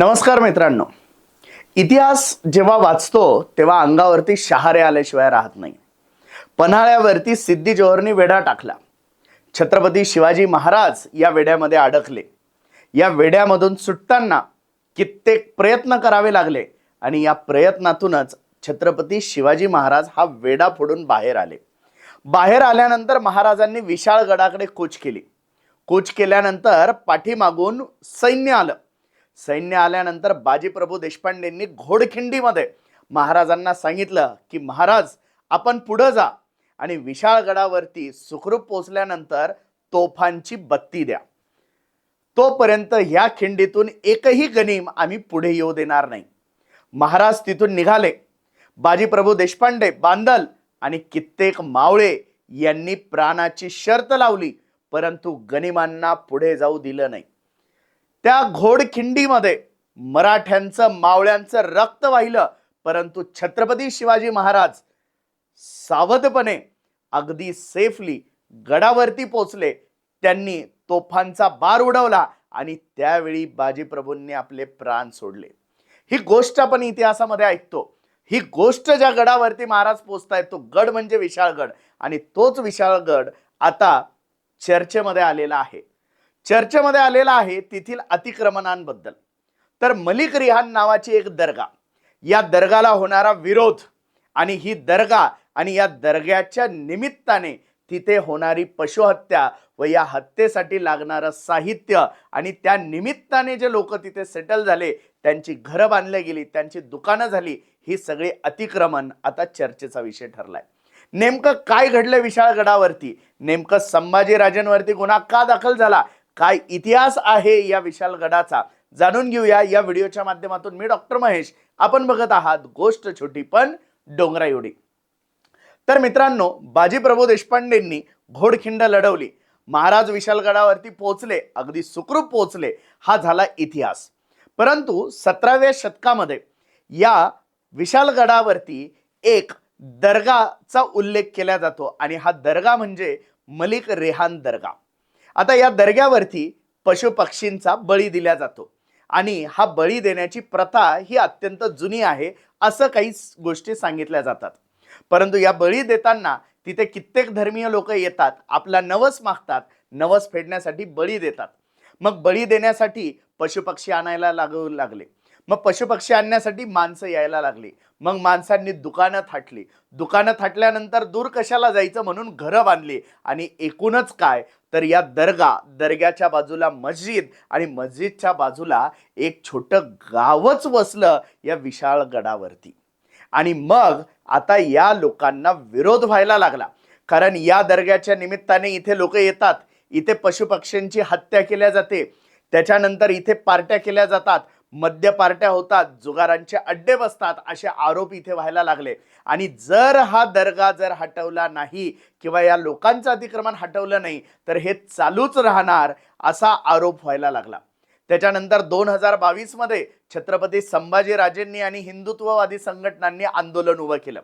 नमस्कार मित्रांनो. इतिहास जेव्हा वाचतो तेव्हा अंगावरती शहारे आल्याशिवाय राहत नाही. पन्हाळ्यावरती सिद्धी जोहरनी वेढा टाकला. छत्रपती शिवाजी महाराज या वेड्यामध्ये अडकले. या वेड्यामधून सुटताना कित्येक प्रयत्न करावे लागले आणि या प्रयत्नातूनच छत्रपती शिवाजी महाराज हा वेडा फोडून बाहेर आले. बाहेर आल्यानंतर महाराजांनी विशाळगडाकडे कूच केली. कूच केल्यानंतर पाठीमागून सैन्य आलं. सैन्य आल्यानंतर बाजीप्रभू देशपांडेंनी घोडखिंडीमध्ये महाराजांना सांगितलं की महाराज आपण पुढं जा आणि विशाळगडावरती सुखरूप पोचल्यानंतर तोफांची बत्ती द्या. तोपर्यंत ह्या खिंडीतून एकही गनीम आम्ही पुढे येऊ देणार नाही. महाराज तिथून निघाले. बाजीप्रभू देशपांडे बांदल आणि कित्येक मावळे यांनी प्राणाची शर्त लावली परंतु गनिमांना पुढे जाऊ दिलं नाही. त्या घोडखिंडीमध्ये मराठ्यांचं मावळ्यांचं रक्त वाहिलं. परंतु छत्रपती शिवाजी महाराज सावधपणे अगदी सेफली गडावरती पोचले त्यांनी तोफांचा बार उडवला आणि त्यावेळी बाजीप्रभूंनी आपले प्राण सोडले. ही गोष्ट आपण इतिहासामध्ये ऐकतो. ही गोष्ट ज्या गडावरती महाराज पोचतायत तो गड म्हणजे विशाळगड. आणि तोच विशाळगड आता चर्चेमध्ये आलेला आहे. चर्चेमध्ये आलेला आहे तेथील अतिक्रमणांबद्दल. तर मलिक रिहान नावाची एक दर्गा. या दर्गाला होणारा विरोध आणि ही दर्गा आणि या दर्ग्याच्या निमित्ताने तिथे होणारी पशुहत्या व या हत्येसाठी लागणारं साहित्य आणि त्या निमित्ताने जे लोक तिथे सेटल झाले त्यांची घरं बांधली गेली त्यांची दुकानं झाली ही सगळी अतिक्रमण आता चर्चेचा विषय ठरलाय. नेमकं काय घडलं विशाळगडावरती? नेमकं संभाजीराजेंवरती गुन्हा का दाखल झाला? काय इतिहास आहे या विशालगडाचा जाणून घेऊया या व्हिडिओच्या माध्यमातून मी डॉक्टर महेश. आपण बघत आहात गोष्ट छोटी पण डोंगरा एवढी तर मित्रांनो बाजीप्रभू देशपांडेंनी घोडखिंड लढवली. महाराज विशालगडावरती पोहोचले अगदी सुखरूप पोहोचले. हा झाला इतिहास. परंतु सतराव्या शतकामध्ये या विशालगडावरती एक दर्गाचा उल्लेख केला जातो. आणि हा दर्गा म्हणजे मलिक रेहान दर्गा. आता या दर्ग्यावरती पशुपक्षींचा बळी दिला जातो. आणि हा बळी देण्याची प्रथा ही अत्यंत जुनी आहे असं काही गोष्टी सांगितल्या जातात. परंतु या बळी देताना तिथे कित्येक धर्मीय लोक येतात आपला नवस मागतात नवस फेडण्यासाठी बळी देतात. मग बळी देण्यासाठी पशुपक्षी आणायला लागू लागले. मग पशुपक्षी आणण्यासाठी माणसं यायला लागली. मग माणसांनी दुकानं थाटली. दुकानं थाटल्यानंतर दूर कशाला जायचं म्हणून घरं बांधली. आणि एकूणच काय? तर या दर्गा दर्ग्याच्या बाजूला मस्जिद आणि मस्जिदच्या बाजूला एक छोटं गावच वसलं या विशाळ गडावरती. आणि मग आता या लोकांना विरोध व्हायला लागला. कारण या दर्ग्याच्या निमित्ताने इथे लोक येतात. इथे पशुपक्ष्यांची हत्या केल्या जाते. त्याच्यानंतर इथे पार्ट्या केल्या जातात. मद्य पार्ट्या होतात जुगारांचे अड्डे बसतात असे आरोप इथे व्हायला लागले. आणि जर हा दर्गा जर हटवला नाही किंवा या लोकांचं अतिक्रमण हटवलं नाही तर हे चालूच राहणार असा आरोप व्हायला लागला. त्याच्यानंतर दोन हजार बावीसमध्ये छत्रपती संभाजीराजेंनी आणि हिंदुत्ववादी संघटनांनी आंदोलन उभं केलं.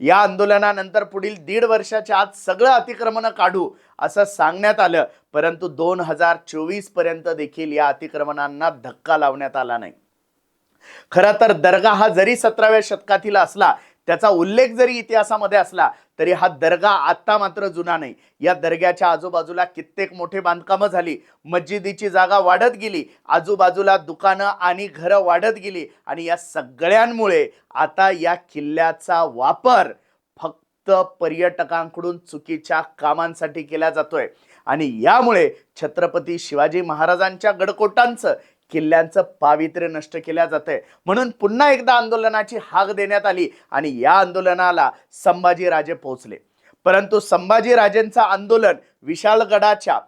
या आंदोलनानंतर पुढील दीड वर्षाच्या आत सगळं अतिक्रमण काढू असं सांगण्यात आलं परंतु दोन हजार चोवीसपर्यंत देखील या अतिक्रमणांना धक्का लावण्यात आला नाही. खरं तर दर्गा हा जरी सतराव्या शतकातील असला त्याचा उल्लेख जरी इतिहासामध्ये असला तरी हा दर्गा आत्ता मात्र जुना नाही. या दर्ग्याच्या आजूबाजूला कित्येक मोठे बांधकामं झाली. मस्जिदीची जागा वाढत गेली. आजूबाजूला दुकानं आणि घरं वाढत गेली. आणि या सगळ्यांमुळे आता या किल्ल्याचा वापर फक्त पर्यटकांकडून चुकीच्या कामांसाठी केला जातोय. आणि यामुळे छत्रपती शिवाजी महाराजांच्या गडकोटांचं किल्ल्यांचं पावित्र्य नष्ट केल्या आहे म्हणून पुन्हा एकदा आंदोलनाची हाक देण्यात आली आणि या आंदोलनाला संभाजीराजे पोहोचले. परंतु संभाजीराजेंचं आंदोलन विशालगडाच्या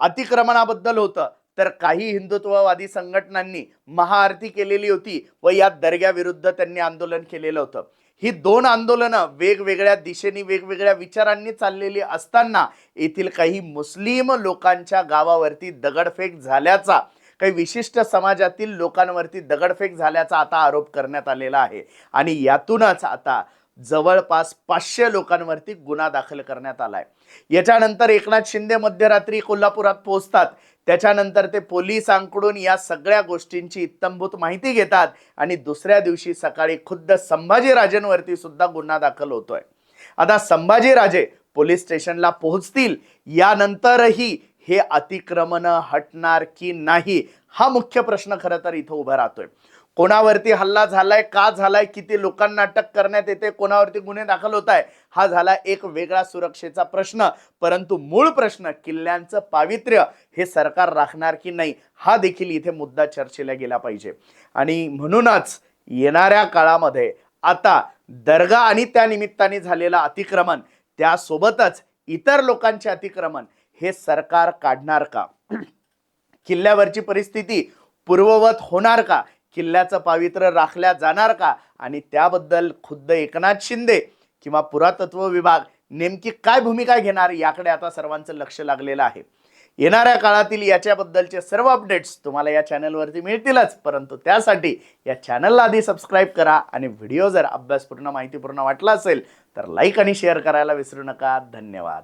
अतिक्रमणाबद्दल होतं. तर काही हिंदुत्ववादी संघटनांनी महाआरती केलेली होती व या दर्ग्याविरुद्ध त्यांनी आंदोलन केलेलं होतं. ही दोन आंदोलनं वेगवेगळ्या दिशेने वेगवेगळ्या विचारांनी चाललेली असताना येथील काही मुस्लिम लोकांच्या गावावरती दगडफेक झाल्याचा काही विशिष्ट समाजातील लोकांवरती दगडफेक झाल्याचा आता आरोप करण्यात आलेला आहे. आणि यातूनच आता जवळपास पाचशे लोकांवरती गुन्हा दाखल करण्यात आलाय. याच्यानंतर एकनाथ शिंदे मध्यरात्री कोल्हापुरात पोहोचतात. त्याच्यानंतर ते पोलिसांकडून या सगळ्या गोष्टींची इत्तंभूत माहिती घेतात आणि दुसऱ्या दिवशी सकाळी खुद्द संभाजीराजेंवरती सुद्धा गुन्हा दाखल होतोय. आता संभाजीराजे पोलीस स्टेशनला पोहोचतील. यानंतरही हे अतिक्रमण हटणार की नाही हा मुख्य प्रश्न खरं तर इथं उभा राहतोय. कोणावरती हल्ला झालाय का झालाय किती लोकांना अटक करण्यात येते कोणावरती गुन्हे दाखल होत आहे हा झाला एक वेगळा सुरक्षेचा प्रश्न. परंतु मूळ प्रश्न किल्ल्यांचं पावित्र्य हे सरकार राखणार की नाही हा देखील इथे मुद्दा चर्चेला गेला पाहिजे. आणि म्हणूनच येणाऱ्या काळामध्ये आता दर्गा आणि त्या निमित्ताने झालेलं अतिक्रमण त्यासोबतच इतर लोकांचे अतिक्रमण हे सरकार काढणार का? किल्ल्यावरची परिस्थिती पूर्ववत होणार का? किल्ल्याचं पावित्र्य राखल्या जाणार का? आणि त्याबद्दल खुद्द एकनाथ शिंदे किंवा पुरातत्व विभाग नेमकी काय भूमिका घेणार याकडे आता सर्वांचं लक्ष लागलेलं आहे. येणाऱ्या काळातील याच्याबद्दलचे सर्व अपडेट्स तुम्हाला या चॅनलवरती मिळतीलच. परंतु त्यासाठी या चॅनलला आधी सबस्क्राईब करा आणि व्हिडिओ जर अभ्यासपूर्ण माहितीपूर्ण वाटला असेल तर लाईक आणि शेअर करायला विसरू नका. धन्यवाद.